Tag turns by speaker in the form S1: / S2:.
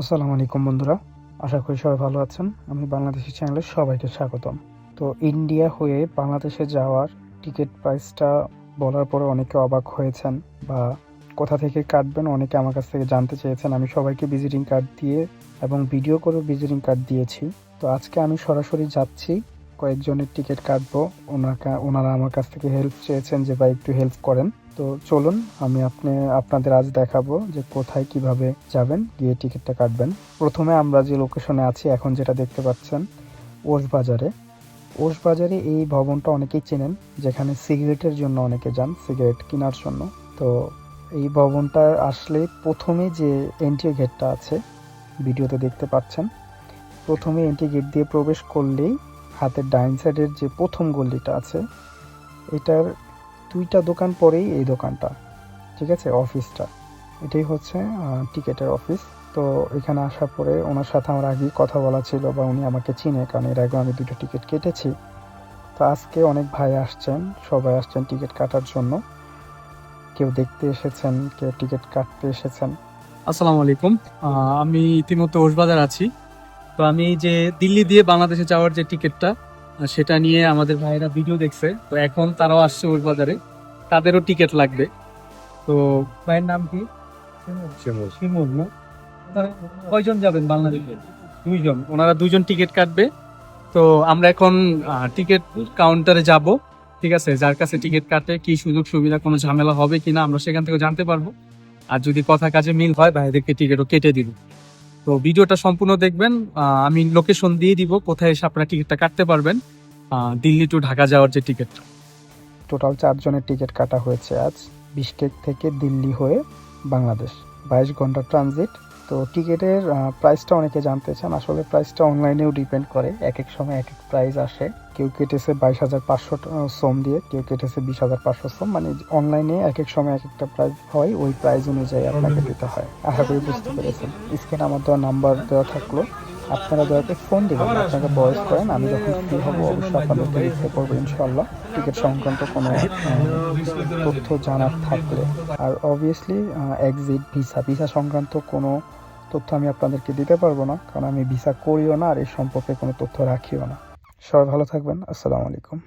S1: আসসালামু আলাইকুম বন্ধুরা, আশা করি সবাই ভালো আছেন। আমি বাংলাদেশি চ্যানেলে সবাইকে স্বাগতম। তো ইন্ডিয়া হয়ে বাংলাদেশে যাওয়ার টিকিট প্রাইসটা বলার পরে অনেকে অবাক হয়েছেন বা কোথা থেকে কাটবেন অনেকে আমার কাছ থেকে জানতে চেয়েছেন। আমি সবাইকে ভিজিটিং কার্ড দিয়ে এবং ভিডিও করে ভিজিটিং কার্ড দিয়েছি। তো আজকে আমি সরাসরি যাচ্ছি, কয়েকজনের টিকিট কাটবো। ওনাকে ওনারা আমার কাছ থেকে হেল্প চেয়েছেন যে ভাই একটু হেল্প করেন। তো চলুন, আমি আপনি, আপনাদের আজ দেখাবো যে কোথায় কীভাবে যাবেন, গিয়ে টিকিটটা কাটবেন। প্রথমে আমরা যে লোকেশনে আছি, এখন যেটা দেখতে পাচ্ছেন ওস বাজারে বাজারে এই ভবনটা অনেকেই চেনেন, যেখানে সিগারেটের জন্য অনেকে যান, সিগারেট কেনার জন্য। তো এই ভবনটা আসলে প্রথমে যে এন্ট্রি গেটটা আছে, ভিডিওতে দেখতে পাচ্ছেন, প্রথমে এন্ট্রি গেট দিয়ে প্রবেশ করলেই হাতের ডাইন সাইডের যে প্রথম গল্লিটা আছে, এটার দুইটা দোকান পরেই এই দোকানটা, ঠিক আছে? অফিসটা। এটাই হচ্ছে টিকেটের অফিস। তো এখানে আসার পরে ওনার সাথে আমার আগেই কথা বলা ছিল বা উনি আমাকে চিনে, কারণ এর আগে আমি দুটো টিকিট কেটেছি। তো আজকে অনেক ভাই আসছেন, সবাই আসছেন টিকিট কাটার জন্য। কেউ দেখতে এসেছেন, কেউ টিকিট কাটতে এসেছেন।
S2: আসসালামু আলাইকুম। আমি ইতিমধ্যে ওসবাজার আছি। তো আমি যে দিল্লি দিয়ে বাংলাদেশে যাওয়ার যে টিকিটটা সেটা নিয়ে আমাদের ভাইরা ভিডিও দেখছে। তো এখন তারাও আসছে ওসবাজারে তাদেরও টিকিট লাগবে। তো ভাইয়ের নাম কি? শিমুল। না? কয়জন যাবেন বাংলাদেশে? দুইজন। ওনারা দুইজন টিকিট কাটবে। তো আমরা এখন টিকিট কাউন্টারে যাব। ঠিক আছে? যার কাছে টিকিট কাটে কি সুযোগ সুবিধা কোনো ঝামেলা হবে কিনা আমরা সেখান থেকে জানতে পারব। আর যদি কথা কাজে মিল হয় ভাইদেরকে টিকিটও কেটে দিব। তো ভিডিওটা সম্পূর্ণ দেখবেন। আমি লোকেশন দিয়ে দিব, কোথায় এসে আপনারা টিকিটটা কাটতে পারবেন। দিল্লি টু ঢাকা যাওয়ার যে টিকিটটা
S1: টোটাল চারজনের টিকিট কাটা হয়েছে আজ বিশকেক থেকে দিল্লি হয়ে বাংলাদেশ। বাইশ ঘণ্টা ট্রানজিট তো টিকিটের প্রাইসটা অনেকে জানতে চান। আসলে প্রাইসটা অনলাইনেও ডিপেন্ড করে। এক এক সময় এক এক প্রাইস আসে। কেউ কেটেছে বাইশ হাজার পাঁচশো সোম দিয়ে। কেউ কেটেছে বিশ হাজার পাঁচশো সোম মানে অনলাইনে এক এক সময় এক একটা প্রাইস হয়। ওই প্রাইস অনুযায়ী আপনাকে দিতে হয়। আশা করি বুঝতে পেরেছেন। স্ক্রিনে আমার দেওয়া নাম্বার দেওয়া থাকল। আপনারা দয়া ফোন দেবেন। আপনাকে বয়স করেন। আমি যখন ফ্রি হব, অবশ্যই আপনাদেরকে রিপ্লাই করব ইনশাল্লাহ টিকিট সংক্রান্ত কোনো তথ্য জানার থাকলে। আর অবভিয়াসলি এক্সিট ভিসা ভিসা সংক্রান্ত কোনো তথ্য আমি আপনাদেরকে দিতে পারব না, কারণ আমি ভিসা করিও না আর এই সম্পর্কে কোনো তথ্য রাখিও না। সবাই ভালো থাকবেন, আসসালামু আলাইকুম।